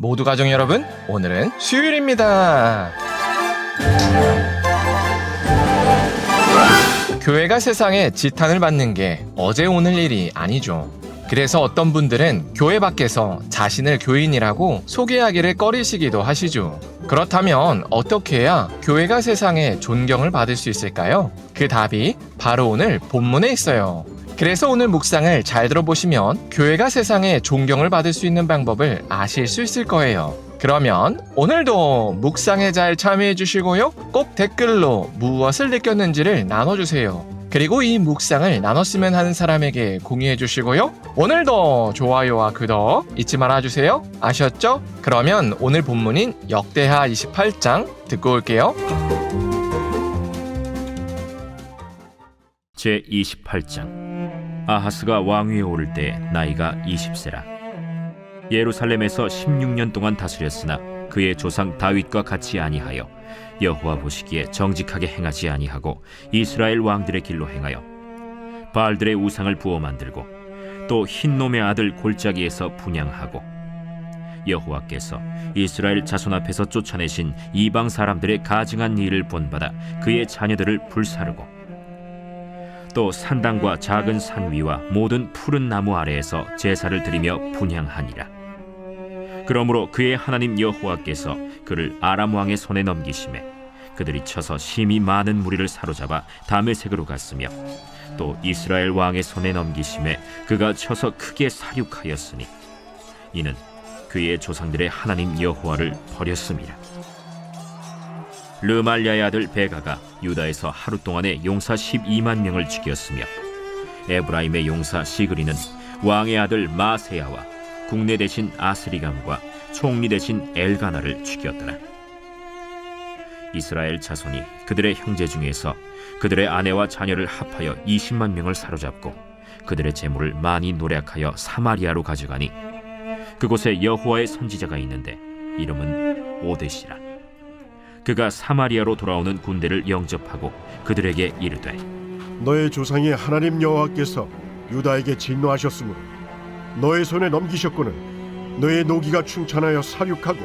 모두 가정 여러분, 오늘은 수요일입니다. 교회가 세상에 지탄을 받는 게 어제 오늘 일이 아니죠. 그래서 어떤 분들은 교회 밖에서 자신을 교인이라고 소개하기를 꺼리시기도 하시죠. 그렇다면 어떻게 해야 교회가 세상에 존경을 받을 수 있을까요? 그 답이 바로 오늘 본문에 있어요. 그래서 오늘 묵상을 잘 들어보시면 교회가 세상에 존경을 받을 수 있는 방법을 아실 수 있을 거예요. 그러면 오늘도 묵상에 잘 참여해 주시고요. 꼭 댓글로 무엇을 느꼈는지를 나눠주세요. 그리고 이 묵상을 나눴으면 하는 사람에게 공유해 주시고요. 오늘도 좋아요와 구독 잊지 말아 주세요. 아셨죠? 그러면 오늘 본문인 역대하 28장 듣고 올게요. 제 28장 아하스가 왕위에 오를 때 나이가 20세라. 예루살렘에서 16년 동안 다스렸으나 그의 조상 다윗과 같이 아니하여 여호와 보시기에 정직하게 행하지 아니하고 이스라엘 왕들의 길로 행하여 바알들의 우상을 부어 만들고 또 흰놈의 아들 골짜기에서 분양하고 여호와께서 이스라엘 자손 앞에서 쫓아내신 이방 사람들의 가증한 일을 본받아 그의 자녀들을 불사르고 또 산당과 작은 산 위와 모든 푸른 나무 아래에서 제사를 드리며 분향하니라. 그러므로 그의 하나님 여호와께서 그를 아람 왕의 손에 넘기심에 그들이 쳐서 심히 많은 무리를 사로잡아 다메색으로 갔으며 또 이스라엘 왕의 손에 넘기심에 그가 쳐서 크게 사륙하였으니 이는 그의 조상들의 하나님 여호와를 버렸음이라. 르말야의 아들 베가가 유다에서 하루 동안에 용사 12만 명을 죽였으며 에브라임의 용사 시그리는 왕의 아들 마세야와 국내 대신 아스리감과 총리 대신 엘가나를 죽였더라. 이스라엘 자손이 그들의 형제 중에서 그들의 아내와 자녀를 합하여 20만 명을 사로잡고 그들의 재물을 많이 노력하여 사마리아로 가져가니 그곳에 여호와의 선지자가 있는데 이름은 오데시라. 그가 사마리아로 돌아오는 군대를 영접하고 그들에게 이르되 너의 조상이 하나님 여호와께서 유다에게 진노하셨으므로 너의 손에 넘기셨거늘 너의 노기가 충천하여 사륙하고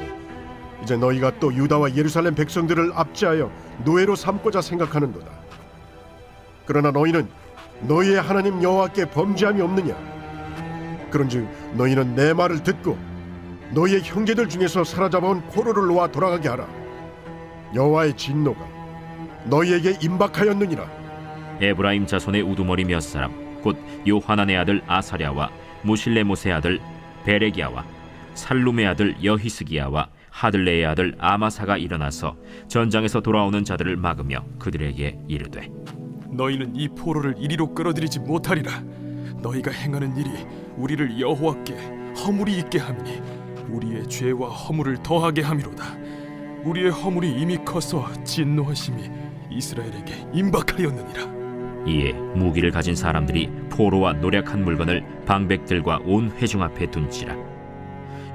이제 너희가 또 유다와 예루살렘 백성들을 압제하여 노예로 삼고자 생각하는도다. 그러나 너희는 너희의 하나님 여호와께 범죄함이 없느냐? 그런즉 너희는 내 말을 듣고 너희의 형제들 중에서 사로잡아온 포로를 놓아 돌아가게 하라. 여호와의 진노가 너희에게 임박하였느니라. 에브라임 자손의 우두머리 몇 사람 곧 요하난의 아들 아사랴와 무실레못의 아들 베레기야와 살룸의 아들 여히스기야와 하들레의 아들 아마사가 일어나서 전장에서 돌아오는 자들을 막으며 그들에게 이르되 너희는 이 포로를 이리로 끌어들이지 못하리라. 너희가 행하는 일이 우리를 여호와께 허물이 있게 함이니 우리의 죄와 허물을 더하게 함이로다. 우리의 허물이 이미 커서 진노하심이 이스라엘에게 임박하였느니라. 이에 무기를 가진 사람들이 포로와 노력한 물건을 방백들과 온 회중 앞에 둔지라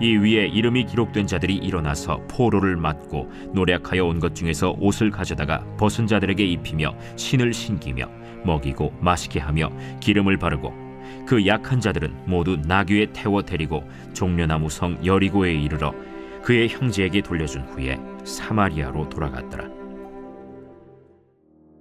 이 위에 이름이 기록된 자들이 일어나서 포로를 맞고 노력하여 온 것 중에서 옷을 가져다가 벗은 자들에게 입히며 신을 신기며 먹이고 마시게 하며 기름을 바르고 그 약한 자들은 모두 나귀에 태워 데리고 종려나무 성 여리고에 이르러 그의 형제에게 돌려준 후에 사마리아로 돌아갔더라.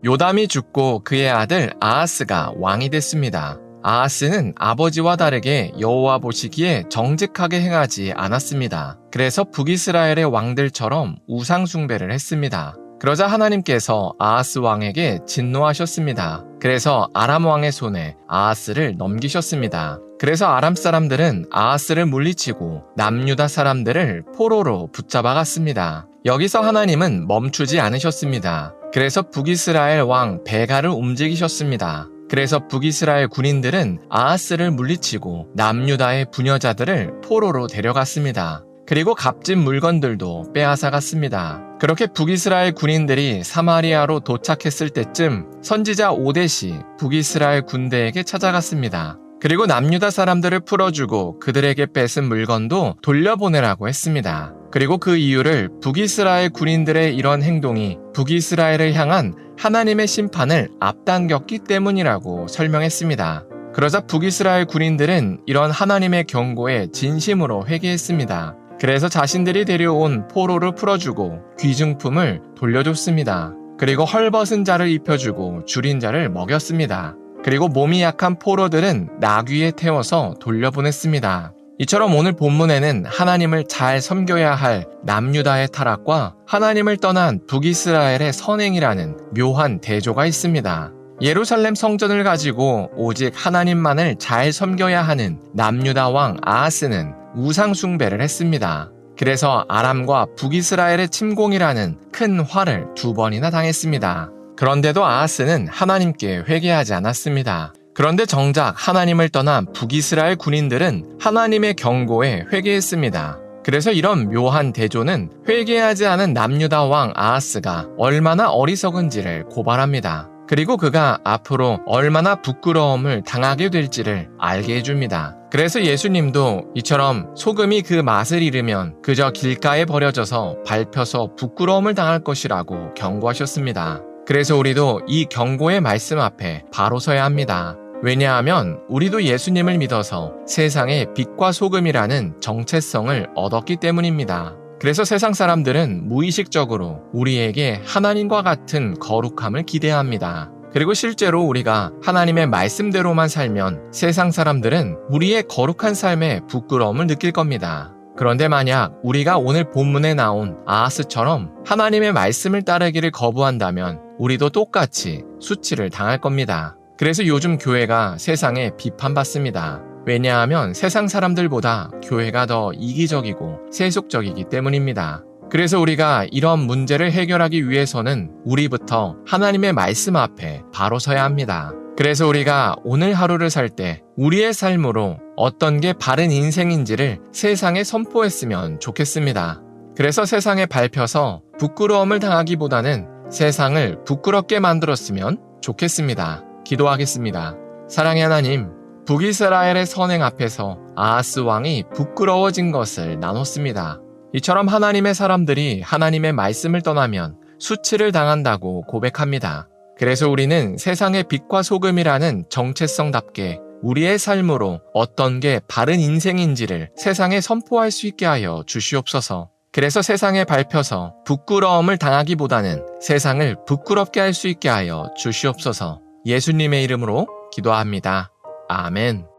요담이 죽고 그의 아들 아하스가 왕이 됐습니다. 아하스는 아버지와 다르게 여호와 보시기에 정직하게 행하지 않았습니다. 그래서 북이스라엘의 왕들처럼 우상 숭배를 했습니다. 그러자 하나님께서 아하스 왕에게 진노하셨습니다. 그래서 아람 왕의 손에 아하스를 넘기셨습니다. 그래서 아람 사람들은 아하스를 물리치고 남유다 사람들을 포로로 붙잡아 갔습니다. 여기서 하나님은 멈추지 않으셨습니다. 그래서 북이스라엘 왕 베가를 움직이셨습니다. 그래서 북이스라엘 군인들은 아하스를 물리치고 남유다의 부녀자들을 포로로 데려갔습니다. 그리고 값진 물건들도 빼앗아 갔습니다. 그렇게 북이스라엘 군인들이 사마리아로 도착했을 때쯤 선지자 오데시 북이스라엘 군대에게 찾아갔습니다. 그리고 남유다 사람들을 풀어주고 그들에게 뺏은 물건도 돌려보내라고 했습니다. 그리고 그 이유를 북이스라엘 군인들의 이런 행동이 북이스라엘을 향한 하나님의 심판을 앞당겼기 때문이라고 설명했습니다. 그러자 북이스라엘 군인들은 이런 하나님의 경고에 진심으로 회개했습니다. 그래서 자신들이 데려온 포로를 풀어주고 귀중품을 돌려줬습니다. 그리고 헐벗은 자를 입혀주고 줄인 자를 먹였습니다. 그리고 몸이 약한 포로들은 나귀에 태워서 돌려보냈습니다. 이처럼 오늘 본문에는 하나님을 잘 섬겨야 할 남유다의 타락과 하나님을 떠난 북이스라엘의 선행이라는 묘한 대조가 있습니다. 예루살렘 성전을 가지고 오직 하나님만을 잘 섬겨야 하는 남유다 왕 아하스는 우상숭배를 했습니다. 그래서 아람과 북이스라엘의 침공이라는 큰 화를 두 번이나 당했습니다. 그런데도 아하스는 하나님께 회개하지 않았습니다. 그런데 정작 하나님을 떠난 북이스라엘 군인들은 하나님의 경고에 회개했습니다. 그래서 이런 묘한 대조는 회개하지 않은 남유다 왕 아하스가 얼마나 어리석은지를 고발합니다. 그리고 그가 앞으로 얼마나 부끄러움을 당하게 될지를 알게 해줍니다. 그래서 예수님도 이처럼 소금이 그 맛을 잃으면 그저 길가에 버려져서 밟혀서 부끄러움을 당할 것이라고 경고하셨습니다. 그래서 우리도 이 경고의 말씀 앞에 바로 서야 합니다. 왜냐하면 우리도 예수님을 믿어서 세상의 빛과 소금이라는 정체성을 얻었기 때문입니다. 그래서 세상 사람들은 무의식적으로 우리에게 하나님과 같은 거룩함을 기대합니다. 그리고 실제로 우리가 하나님의 말씀대로만 살면 세상 사람들은 우리의 거룩한 삶에 부끄러움을 느낄 겁니다. 그런데 만약 우리가 오늘 본문에 나온 아하스처럼 하나님의 말씀을 따르기를 거부한다면 우리도 똑같이 수치를 당할 겁니다. 그래서 요즘 교회가 세상에 비판받습니다. 왜냐하면 세상 사람들보다 교회가 더 이기적이고 세속적이기 때문입니다. 그래서 우리가 이런 문제를 해결하기 위해서는 우리부터 하나님의 말씀 앞에 바로 서야 합니다. 그래서 우리가 오늘 하루를 살 때 우리의 삶으로 어떤 게 바른 인생인지를 세상에 선포했으면 좋겠습니다. 그래서 세상에 밟혀서 부끄러움을 당하기보다는 세상을 부끄럽게 만들었으면 좋겠습니다. 기도하겠습니다. 사랑의 하나님, 북이스라엘의 선행 앞에서 아하스 왕이 부끄러워진 것을 나눴습니다. 이처럼 하나님의 사람들이 하나님의 말씀을 떠나면 수치를 당한다고 고백합니다. 그래서 우리는 세상의 빛과 소금이라는 정체성답게 우리의 삶으로 어떤 게 바른 인생인지를 세상에 선포할 수 있게 하여 주시옵소서. 그래서 세상에 밟혀서 부끄러움을 당하기보다는 세상을 부끄럽게 할 수 있게 하여 주시옵소서. 예수님의 이름으로 기도합니다. 아멘.